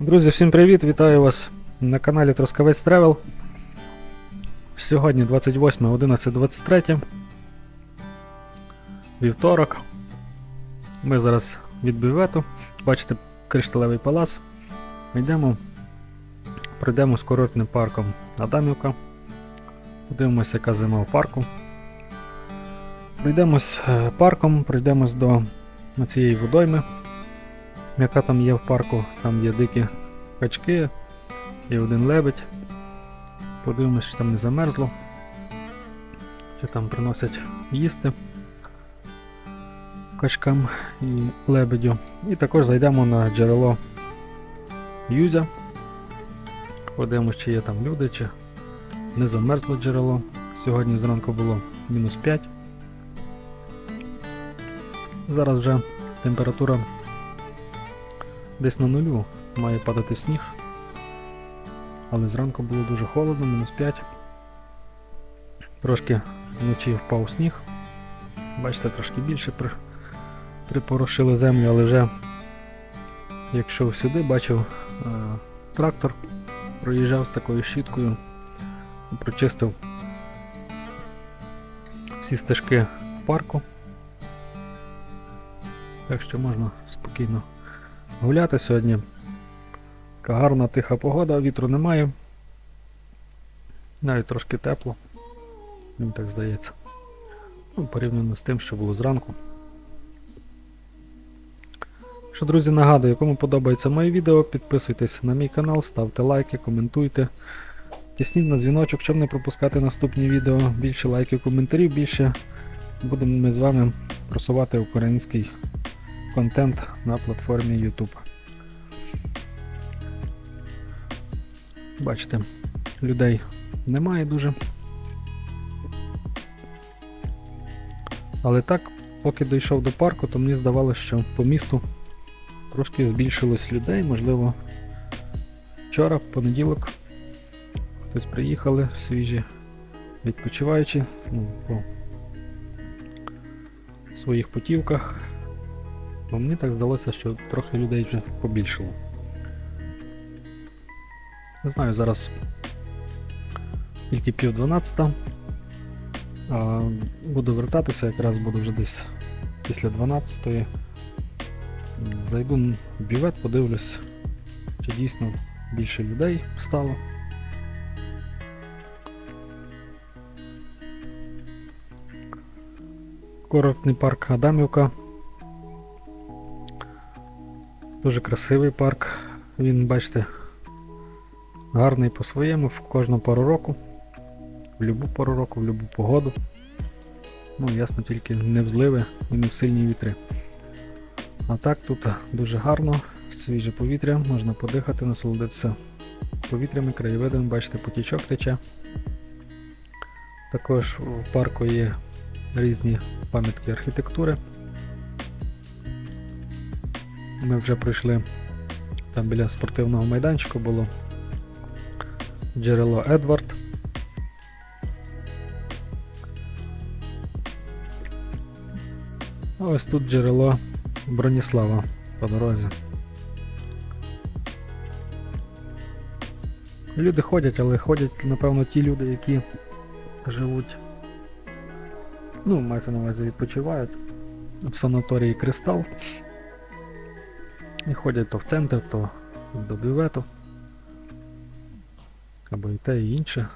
Друзі, всім привіт! Вітаю вас на каналі Трускавець Тревел. Сьогодні 28.11.23. Вівторок. Ми зараз від бювету. Бачите кришталевий палац. Йдемо, пройдемо з курортним парком Адамівка. Подивимося, яка зима в парку. Пройдемось е, парком, пройдемось до цієї водойми, яка там є в парку. Там є дикі качки і один лебедь. Подивимось, чи там не замерзло. Чи там приносять їсти качкам і лебедю. І також зайдемо на джерело Юзя. Подивимось, чи є там люди, чи не замерзло джерело. Сьогодні зранку було мінус 5. Зараз вже температура десь на нулю має падати сніг. Але зранку було дуже холодно, мінус 5. Трошки вночі впав сніг. Бачите, трошки більше при... припорошили землю, але вже як йшов сюди, бачив е... трактор, проїжджав з такою щіткою, прочистив всі стежки парку. Так що можна спокійно гуляти сьогодні. Гарна тиха погода, вітру немає. Навіть трошки тепло. Мені так здається. Ну, порівняно з тим, що було зранку. Що, друзі, нагадую, кому подобається моє відео, підписуйтесь на мій канал, ставте лайки, коментуйте. Тисніть на дзвіночок, щоб не пропускати наступні відео. Більше лайків, коментарів, більше будемо ми з вами просувати український контент на платформі YouTube. Бачите, людей немає дуже. Але так, поки дійшов до парку, то мені здавалося, що по місту трошки збільшилось людей, можливо, вчора, в понеділок, хтось приїхали свіжі, відпочиваючи ну, по своїх путівках. Бо мені так здалося, що трохи людей вже побільшало. Не знаю, зараз тільки пів дванадцята. Буду вертатися, якраз буду вже десь після 12-ї. Зайду в бювет, подивлюсь, чи дійсно більше людей стало. Курортний парк Адамівка. Дуже красивий парк. Він, бачите, гарний по-своєму в кожну пору року. В будь-яку пору року, в будь-яку погоду. Ну, ясно, тільки не в зливи і не в сильні вітри. А так тут дуже гарно, свіже повітря, можна подихати, насолодитися повітрями, краєвидами, бачите, потічок тече. Також у парку є різні пам'ятки архітектури. Ми вже пройшли там біля спортивного майданчику було джерело Едвард. Ось тут джерело Броніслава по дорозі. Люди ходять, але ходять, напевно, ті люди, які живуть, ну, мається на увазі відпочивають в санаторії Кристал. І ходять то в центр, то до бювету. Або і те, і інше.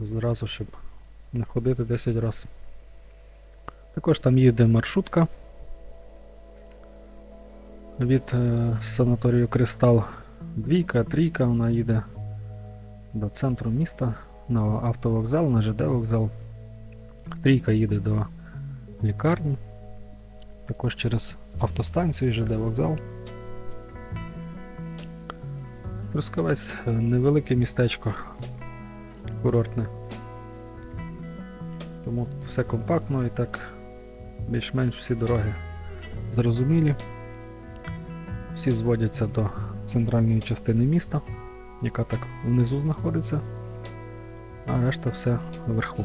Зразу, щоб не ходити 10 разів. Також там їде маршрутка від е, санаторію Кристал. Двійка, трійка, вона їде до центру міста на автовокзал, на ЖД вокзал. Трійка їде до лікарні. Також через автостанцію ЖД вокзал. Трускавець невелике містечко курортне. Тому тут все компактно і так більш-менш всі дороги зрозумілі. Всі зводяться до центральної частини міста, яка так внизу знаходиться, а решта все вверху.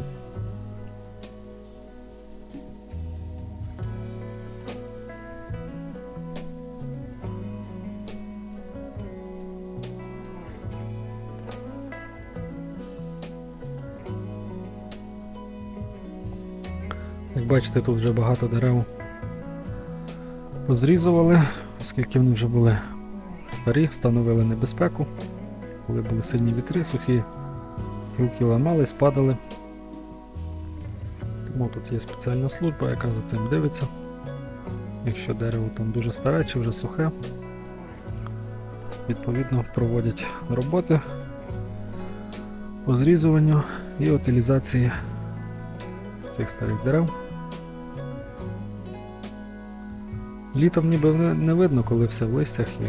Як бачите, тут вже багато дерев позрізували, оскільки вони вже були старі, становили небезпеку. Коли були сильні вітри, сухі гілки ламали, спадали. Тому тут є спеціальна служба, яка за цим дивиться. Якщо дерево там дуже старе чи вже сухе, відповідно проводять роботи по зрізуванню і утилізації цих старих дерев. Літом ніби не, видно, коли все в листях і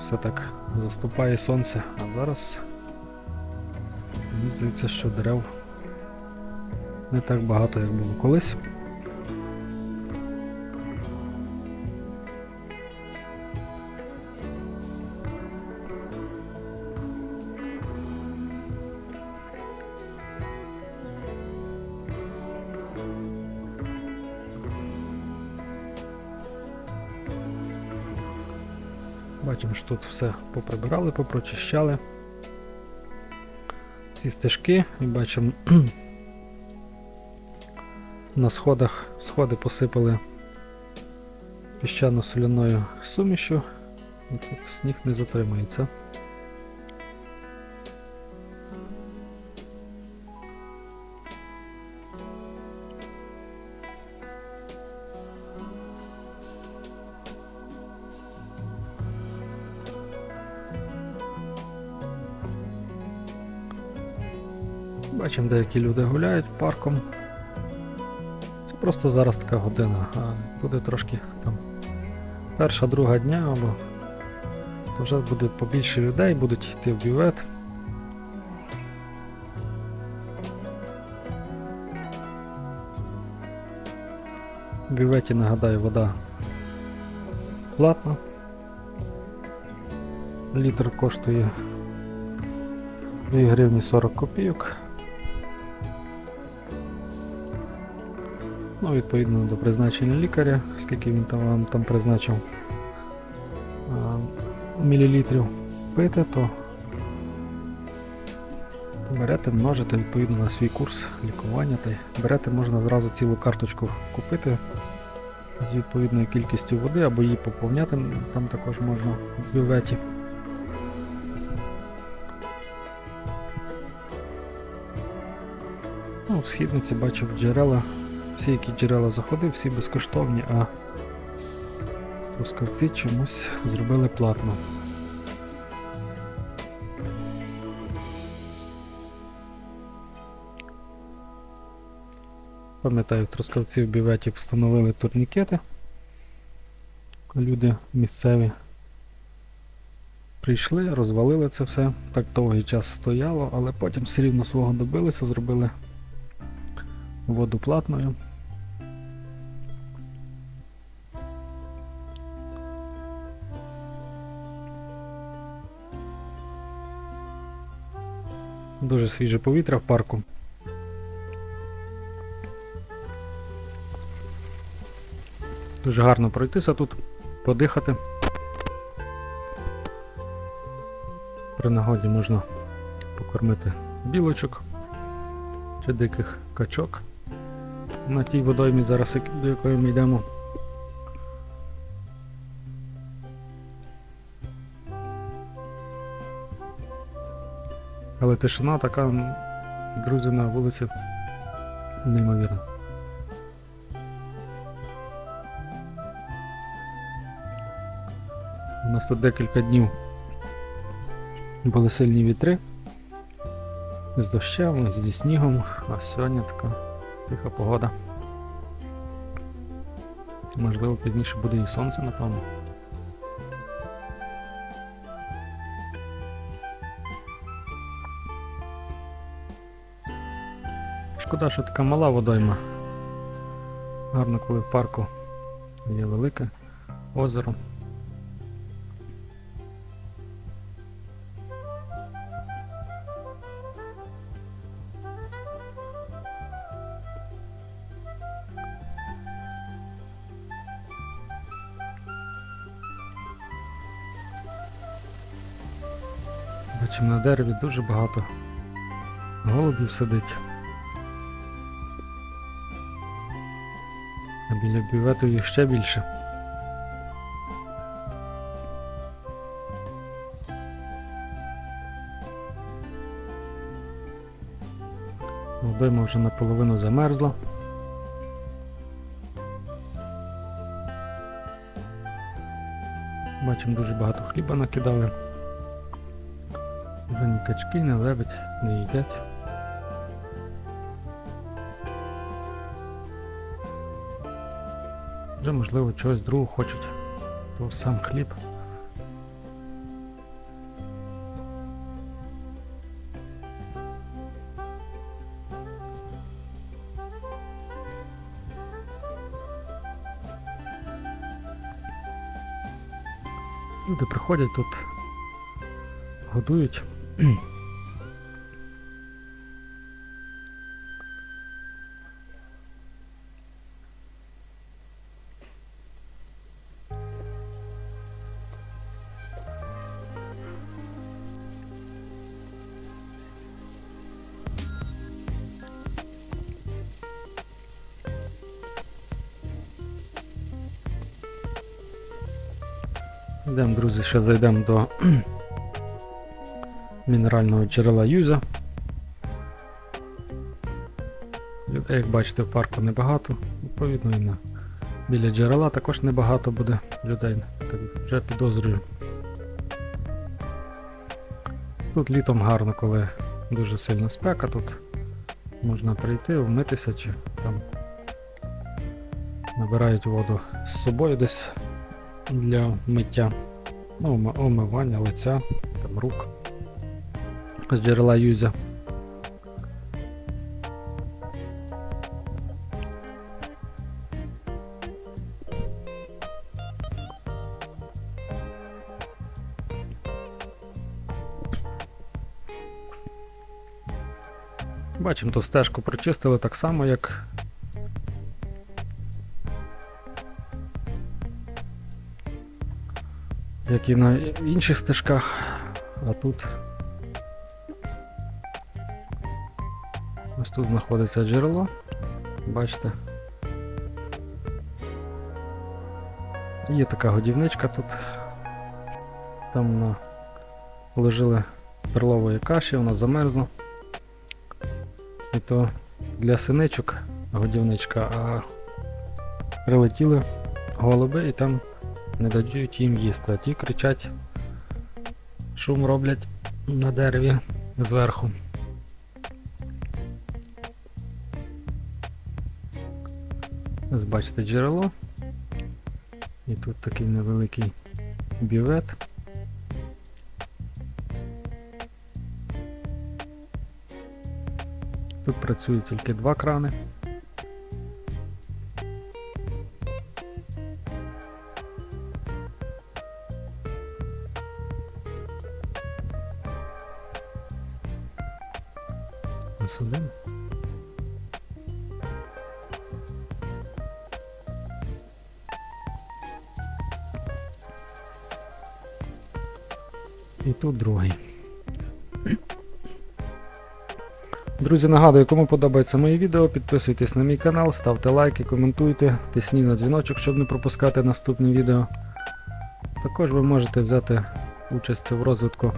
все так заступає сонце, а зараз мені здається, що дерев не так багато, як було колись. Тут все поприбирали, попрочищали. Ці стежки і бачимо на сходах сходи посипали піщано-соляною сумішю, тут сніг не затримується. Бачимо, деякі люди гуляють парком. Це просто зараз така година, а буде трошки там перша, друга дня, або то вже буде побільше людей, будуть йти в бювет. В бюветі, нагадаю, вода платна. Літр коштує 2 гривні 40 копійок. Ну, відповідно до призначення лікаря, скільки він там вам там призначив мілілітрів пити, то берете, множите відповідно на свій курс лікування. Та берете, можна зразу цілу карточку купити з відповідною кількістю води або її поповняти там також можна в бюветі. Ну, в східниці бачив джерела. Всі, які джерела заходив, всі безкоштовні, а трускавці чомусь зробили платно. Пам'ятаю, Трускавці в бюветі встановили турнікети. Люди місцеві прийшли, розвалили це все. Так довгий час стояло, але потім все рівно свого добилися, зробили воду платною. Дуже свіже повітря в парку. Дуже гарно пройтися тут, подихати. При нагоді можна покормити білочок чи диких качок на тій водоймі зараз, до якої ми йдемо. Але тишина така, друзі, на вулиці неймовірна. У нас тут декілька днів були сильні вітри з дощем, зі снігом, а сьогодні така тиха погода. Можливо, пізніше буде і сонце, напевно. Шкода, що така мала водойма. Гарно, коли в парку є велике озеро. Бачимо на дереві дуже багато голубів сидить. Біля бювету їх ще більше. Водойма вже наполовину замерзла. Бачимо, дуже багато хліба накидали. Вже ні качки, ні лебедь не їдять. Вже можливо чогось другого хочуть. То сам хліб. Люди приходять тут, годують. Йдемо, друзі, ще зайдемо до мінерального джерела Юза. Людей, як бачите, в парку небагато. Відповідно, і на біля джерела також небагато буде людей. Так вже підозрюю. Тут літом гарно, коли дуже сильна спека, тут можна прийти, вмитися чи там набирають воду з собою десь для миття, ну, омивання лиця, там рук з джерела юзя. Бачимо, ту стежку прочистили так само, як як і на інших стежках, а тут ось тут знаходиться джерело, бачите. Є така годівничка тут. Там на... положили перлової каші, вона замерзла. І то для синичок годівничка, а прилетіли голуби і там не дають їм їсти, а ті кричать, шум роблять на дереві зверху. Ось бачите джерело. І тут такий невеликий бювет. Тут працюють тільки два крани. Ось один. І тут другий. Друзі, нагадую, кому подобається моє відео, підписуйтесь на мій канал, ставте лайки, коментуйте, тисніть на дзвіночок, щоб не пропускати наступні відео. Також ви можете взяти участь в розвитку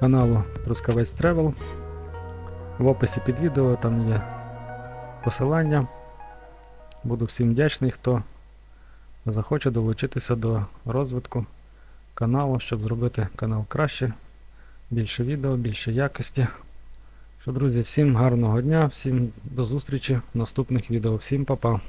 каналу Трускавець Тревел. В описі під відео там є посилання. Буду всім вдячний, хто захоче долучитися до розвитку каналу, щоб зробити канал краще, більше відео, більше якості. Що, друзі, всім гарного дня, всім до зустрічі в наступних відео. Всім па-па.